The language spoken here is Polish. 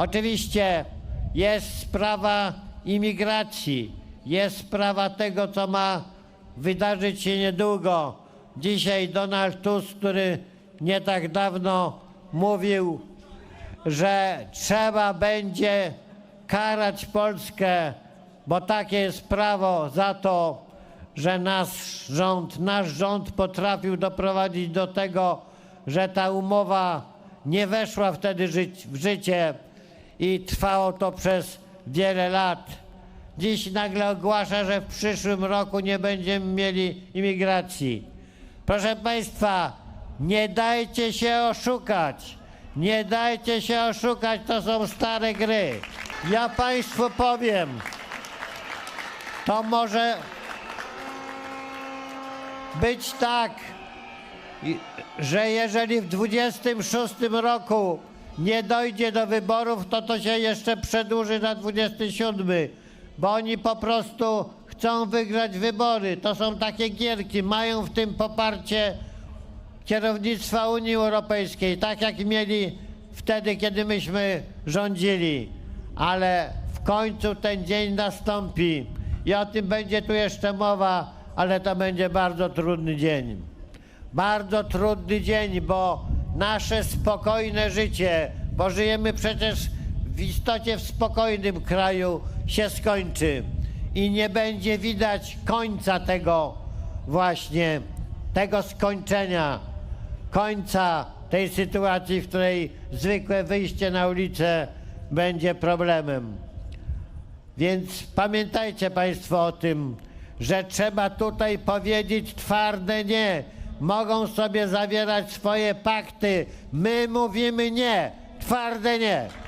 Oczywiście jest sprawa imigracji, jest sprawa tego, co ma wydarzyć się niedługo. Dzisiaj Donald Tusk, który nie tak dawno mówił, że trzeba będzie karać Polskę, bo takie jest prawo za to, że nasz rząd, nasz rząd potrafił doprowadzić do tego, że ta umowa nie weszła wtedy w życie i trwało to przez wiele lat. Dziś nagle ogłasza, że w przyszłym roku nie będziemy mieli imigracji. Proszę Państwa, nie dajcie się oszukać. Nie dajcie się oszukać, to są stare gry. Ja Państwu powiem, to może być tak, że jeżeli w 26 roku nie dojdzie do wyborów, to to się jeszcze przedłuży na 27, bo oni po prostu chcą wygrać wybory. To są takie gierki, mają w tym poparcie kierownictwa Unii Europejskiej, tak jak mieli wtedy, kiedy myśmy rządzili. Ale w końcu ten dzień nastąpi i o tym będzie tu jeszcze mowa, ale to będzie bardzo trudny dzień. Bardzo trudny dzień, bo nasze spokojne życie, bo żyjemy przecież w istocie w spokojnym kraju, się skończy i nie będzie widać końca tego właśnie, tego skończenia, końca tej sytuacji, w której zwykłe wyjście na ulicę będzie problemem. Więc pamiętajcie Państwo o tym, że trzeba tutaj powiedzieć twarde nie. Mogą sobie zawierać swoje pakty. My mówimy nie. Twarde nie.